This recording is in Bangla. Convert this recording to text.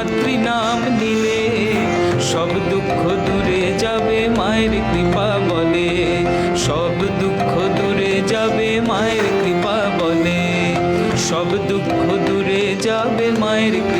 মাতৃনাম নিলে সব দুঃখ দূরে যাবে মায়ের কৃপা বলে। সব দুঃখ দূরে যাবে মায়ের কৃপা বলে। সব দুঃখ দূরে যাবে মায়ের কৃপা